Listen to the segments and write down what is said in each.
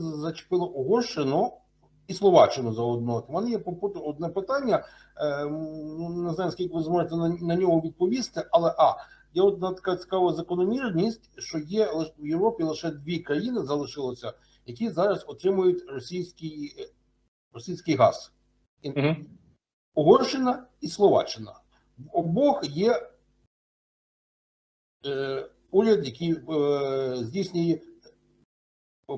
зачепили Угорщину і Словаччину заодно. У мене є одне питання. е, ну, Не знаю, скільки ви зможете на, нього відповісти, але а є одна така цікава закономірність, що є в Європі лише дві країни залишилося, які зараз отримують російський, е, російський газ. Угу. Угорщина і Словаччина. В обох є е, уряд, який е, здійснює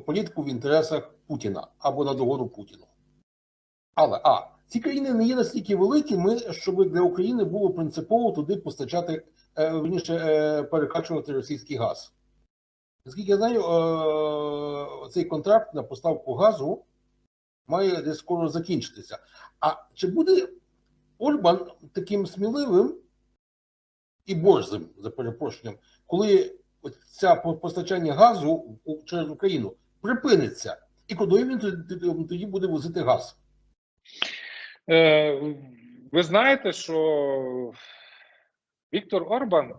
політику в інтересах Путіна або на догоду Путіну. Але а ці країни не є настільки великими, щоб для України було принципово туди постачати е, верніше, е, перекачувати російський газ. Наскільки я знаю, е, цей контракт на поставку газу має десь скоро закінчитися. А чи буде Орбан таким сміливим і борзим, за перепрошенням, коли ця постачання газу через Україну припиниться, і куди він тоді- буде возити газ? Е, ви знаєте, що Віктор Орбан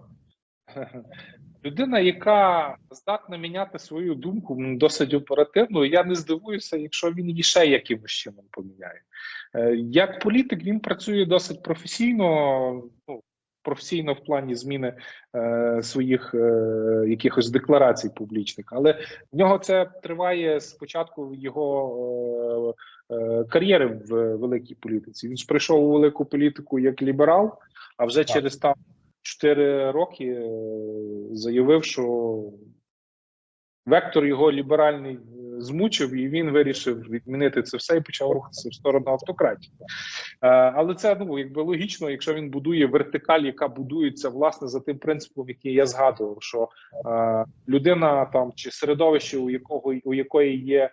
людина, яка здатна міняти свою думку досить оперативно. Я не здивуюся, якщо він її ще якимось чином поміняє. Е, Як політик він працює досить професійно. Ну, Професійно в плані зміни е, своїх е, якихось декларацій публічних, але в нього це триває з початку його е, е, кар'єри в великій політиці. Він ж прийшов у велику політику як ліберал, а вже Так. через там 4 роки е, заявив, що вектор його ліберальний змучив, і він вирішив відмінити це все і почав рухатися в сторону автократії. Е, Але це ну якби логічно, якщо він будує вертикаль, яка будується власне за тим принципом, який я згадував, що е, людина там чи середовище, у якого у якої є е,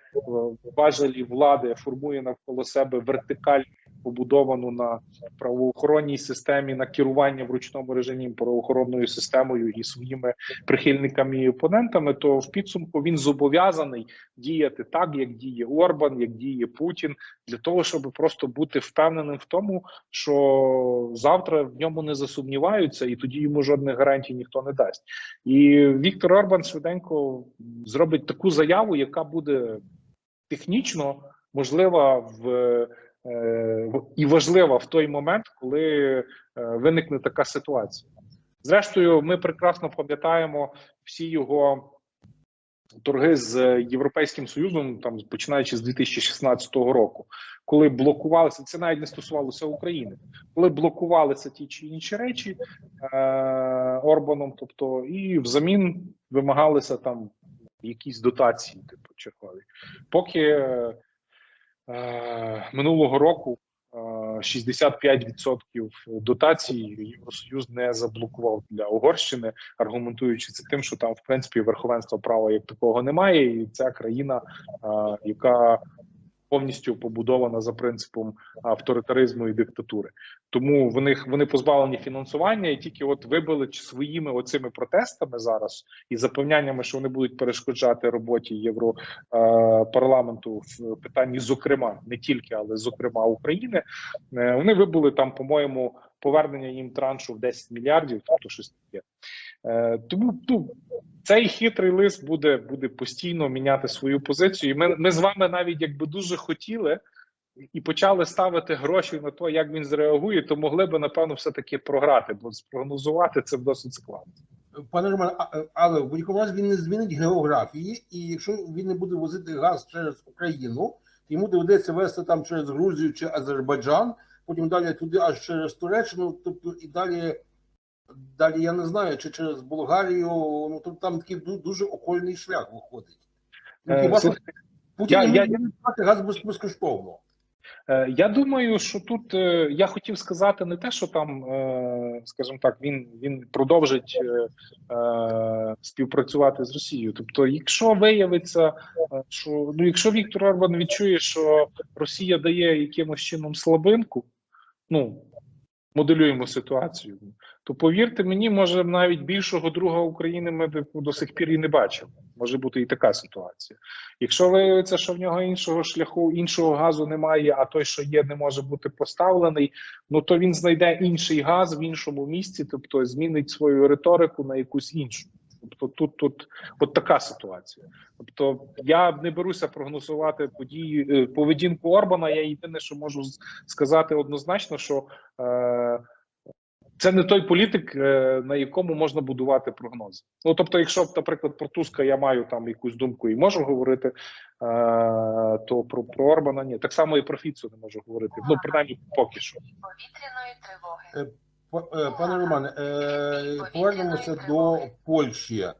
важелі влади, формує навколо себе вертикаль, побудовану на правоохоронній системі, на керування в ручному режимі правоохоронною системою і своїми прихильниками і опонентами, то в підсумку він зобов'язаний діяти так, як діє Орбан, як діє Путін, для того, щоб просто бути впевненим в тому, що завтра в ньому не засумніваються, і тоді йому жодних гарантій ніхто не дасть. І Віктор Орбан швиденько зробить таку заяву, яка буде технічно можлива в. Е, І важлива в той момент, коли е, виникне така ситуація. Зрештою, ми прекрасно пам'ятаємо всі його торги з Європейським Союзом, там починаючи з 2016 року, коли блокувалися, це навіть не стосувалося України, коли блокувалися ті чи інші речі е, Орбаном, тобто, і взамін вимагалися там якісь дотації, типу чергові. Поки е, минулого року е, 65% дотацій Євросоюз не заблокував для Угорщини, аргументуючи це тим, що там в принципі верховенства права як такого немає, і ця країна, е, яка повністю побудована за принципом авторитаризму і диктатури. Тому вони вони позбавлені фінансування і тільки от вибили своїми оцими протестами зараз і запевняннями, що вони будуть перешкоджати роботі Європарламенту в питанні, зокрема, не тільки, але зокрема України. Е, Вони вибули там, по-моєму, повернення їм траншу в 10 мільярдів, тобто щось таке. Е, Тому ну, цей хитрий лист буде, буде постійно міняти свою позицію. І ми, ми з вами навіть якби дуже хотіли і почали ставити гроші на те, як він зреагує, то могли би напевно все таки програти, бо спрогнозувати це досить складно. Пане Романе, а- а- але в будь-якому разі він не змінить географії, і якщо він не буде возити газ через Україну, йому доведеться вести там через Грузію чи Азербайджан, потім далі туди аж через Туреччину, тобто і далі, далі я не знаю, чи через Болгарію, ну тобто там такий дуже окольний шлях виходить. Ну, Е, Путін я- не я- газ без- безкоштовно. Е, Я думаю, що тут е, я хотів сказати не те, що там, скажімо так, він він продовжить співпрацювати з Росією. Тобто, якщо виявиться, що ну, якщо Віктор Орбан відчує, що Росія дає якимось чином слабинку, ну моделюємо ситуацію, то повірте мені, може навіть більшого друга України ми до сих пір і не бачимо. Може бути і така ситуація. Якщо виявиться, що в нього іншого шляху, іншого газу немає, а той, що є, не може бути поставлений, ну то він знайде інший газ в іншому місці, тобто змінить свою риторику на якусь іншу. Тобто тут, тут от така ситуація. Тобто я не беруся прогнозувати події е, поведінку Орбана. Я єдине, що можу сказати однозначно, що е, це не той політик, е, на якому можна будувати прогнози. Ну тобто, якщо, наприклад, про Туска я маю там якусь думку і можу говорити, е, то про, про Орбана ні. Так само і про Фіцу не можу говорити. Ну принаймні поки що. повітряної тривоги. Е, Пане Романе, повернемося до Польщі.